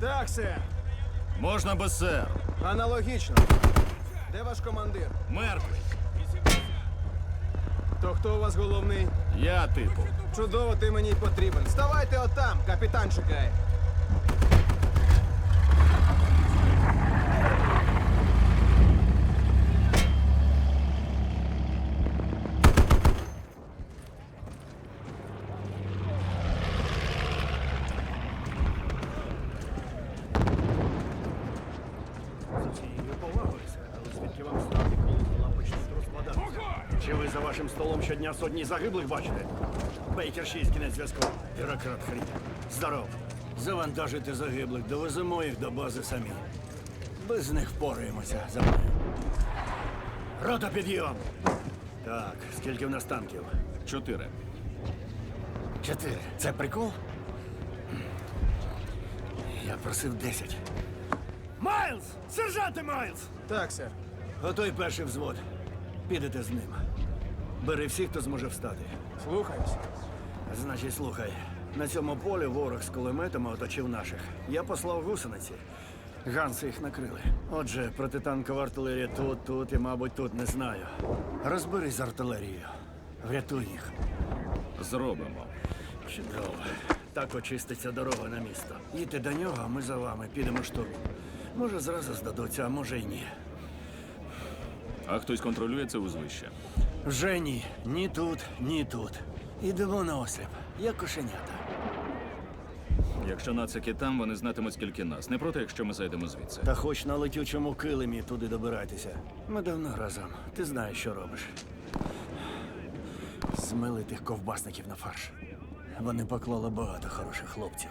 Так, сер. Можна без сер. Аналогічно. Де ваш командир? Мертвий. То хто у вас головний? Я типу. Чудово, ти мені й потрібен. Ставайте отам, капітан чекає. За цією повагою, сер, але звідки вам знати, коли діла почнуть розкладатися? Чи ви за вашим столом щодня сотні загиблих бачите? Бейкер 6, кінець зв'язку. Бюрократ хрін. Здоров. Завантажуйте загиблих, довеземо їх до бази самі. Без них впораємося за мною. Рота підйом! Так, скільки в нас танків? Чотири. Чотири. Це прикол? Я просив десять. Майлз! Сержанте Майлз! Так, сер. Готуй перший взвод. Підете з ним. Бери всіх, хто зможе встати. Слухаюсь. Значить, слухай. На цьому полі ворог з кулеметами оточив наших. Я послав гусениці. Ганси їх накрили. Отже, протитанкова артилерія тут, тут і, мабуть, тут не знаю. Розберись з артилерією. Врятуй їх. Зробимо. Чудово. Так очиститься дорога на місто. Їдьте до нього, а ми за вами підемо штурмом. Може, зразу здадуться, а може й ні. А хтось контролює це узвище. Вже ні. Ні тут, ні тут. Ідемо на осліп, як кошенята. Якщо нацики там, вони знатимуть скільки нас. Не проти, якщо ми зайдемо звідси. Та хоч на летючому килимі туди добирайтеся. Ми давно разом. Ти знаєш, що робиш. Змили тих ковбасників на фарш. Вони поклали багато хороших хлопців.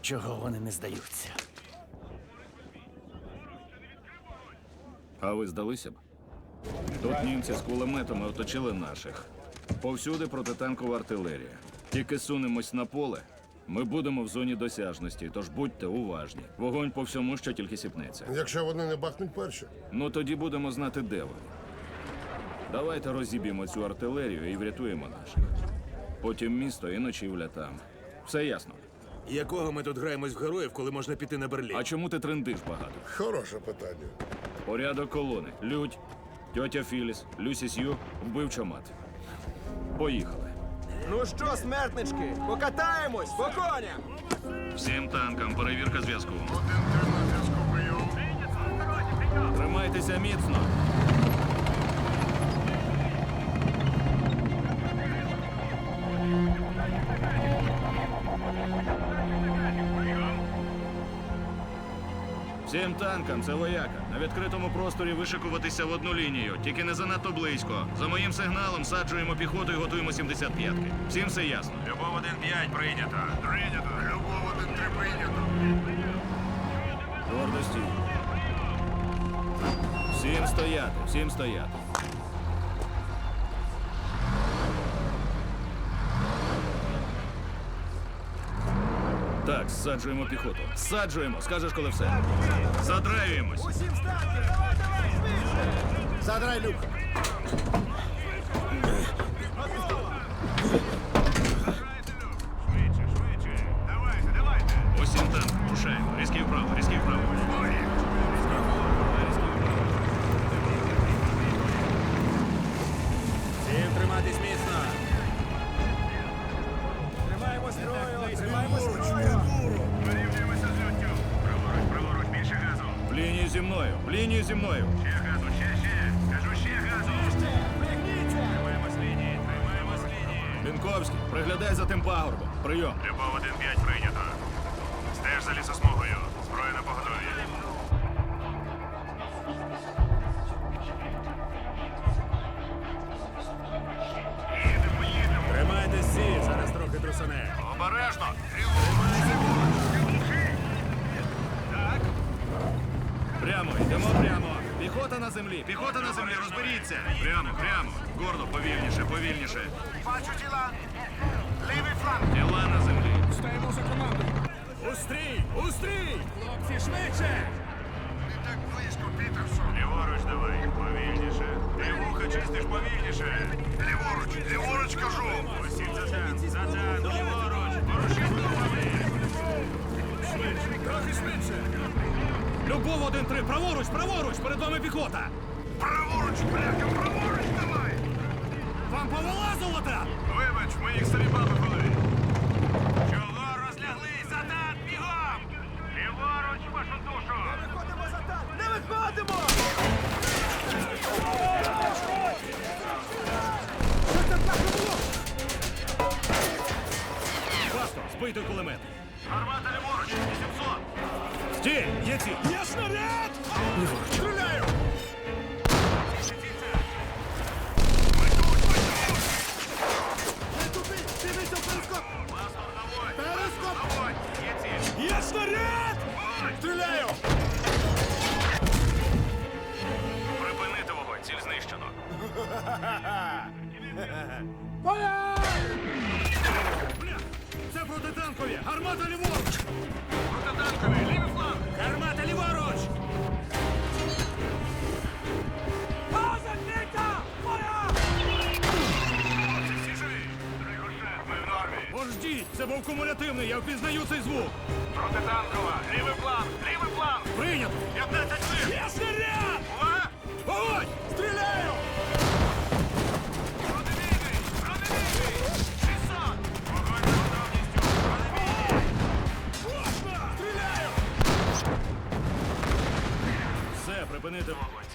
Чого вони не здаються? А ви здалися б? Тут німці з кулеметами оточили наших. Повсюди протитанкова артилерія. Тільки сунемось на поле. Ми будемо в зоні досяжності, тож будьте уважні. Вогонь по всьому, що тільки сіпнеться. Якщо вони не бахнуть перші. Ну тоді будемо знати, де вони. Давайте розіб'ємо цю артилерію і врятуємо наших. Потім місто і ночівля там. Все ясно. Якого ми тут граємось в героїв, коли можна піти на Берлін? А чому ти трендиш багато? Хороше питання. Порядок колони. Людь, тьотя Філіс, Люсі Сью, вбивча мати. Поїхали. Ну що, смертнички, покатаємось по коням! Всім танкам перевірка зв'язку. Один на зв'язку прийом. Тримайтеся міцно. Всім танкам це вояка. На відкритому просторі вишикуватися в одну лінію, тільки не занадто близько. За моїм сигналом саджуємо піхоту і готуємо 75-ки. Всім все ясно. Любов 1-5 прийнято. Прийнято. Любов один три прийнято. Гордості. Всім стояти, всім стояти. Так, зсаджуємо піхоту. Саджуємо. скажеш, коли все. Задраюємось. Усім стати! Давай, давай, швидше! Задрай люк! Швидше, швидше. Давайте, давайте. Усім там. рушаємо. Різкий вправо, зі мною, в лінію зі мною. Ще газу, ще, ще. Кажу, ще газу. Пригніться! Тримаємо з лінії, тримаємо з лінії. Лінковський, приглядай за тим пагорбом. Прийом. Любов 1-5 прийнято. Стеж за лісосмугою. Піхота на землі, піхота на землі, розберіться. Прямо, прямо. Горло повільніше, повільніше. Бачу тіла. Лівий фланг. Тіла на землі. Стаємо за команду. Устрій! Устрій! Хлопці, швидше! Не так близько, Пітерсон. Ліворуч давай, повільніше. Ти вуха чистиш повільніше. Ліворуч, ліворуч кажу. Осінь за цен, за цен, ліворуч. Порушіть ногами. Швидше, трохи швидше. Любов один-три, праворуч, праворуч, перед вами піхота! Праворуч, бляха, праворуч давай! Вам повилазило там? Вибач, в моїх стрільба в голові. Чого розляглись? Атак, бігом! Ліворуч, вашу душу! Не Виходимо за танк! Не виходимо! Що це так було? Басто, збийте кулемет. Гармата ліворуч, 800! Стій, є ці! Є снаряд! Стріляю! Не туди! Дивіться в перископ! Перископ! Є снаряд! Стріляю! Припинити вогонь, ціль знищено. Бля! Це протитанкові! Гармата ліворуч! Протитанкові, був кумулятивний, я впізнаю цей звук! Протитанкова, лівий фланг, лівий фланг! Прийнято! 15 ціль! Є снаряд! Увага! Огонь! Стріляю! Противійний! Противійний! 600! Вогонь за готовністю! Противійний! Стріляю! Все, припинити Вогонь,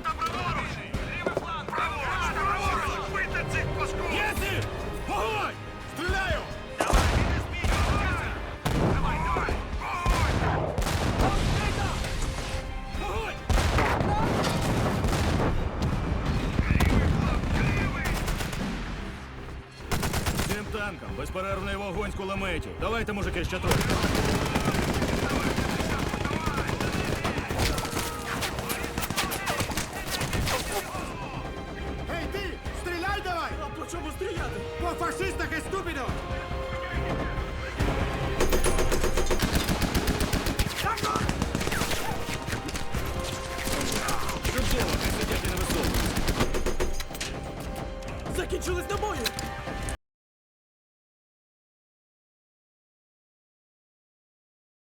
Бронебійний! Праворуч! Лівий фланг! Праворуч! Праворуч! Бийте цих паскудів! Є ці! Стріляю! Давай, не змінюйся! Давай, давай! Вогонь! Огонь! Цим танкам безперервний вогонь з кулеметів. Давайте, мужики, ще трохи.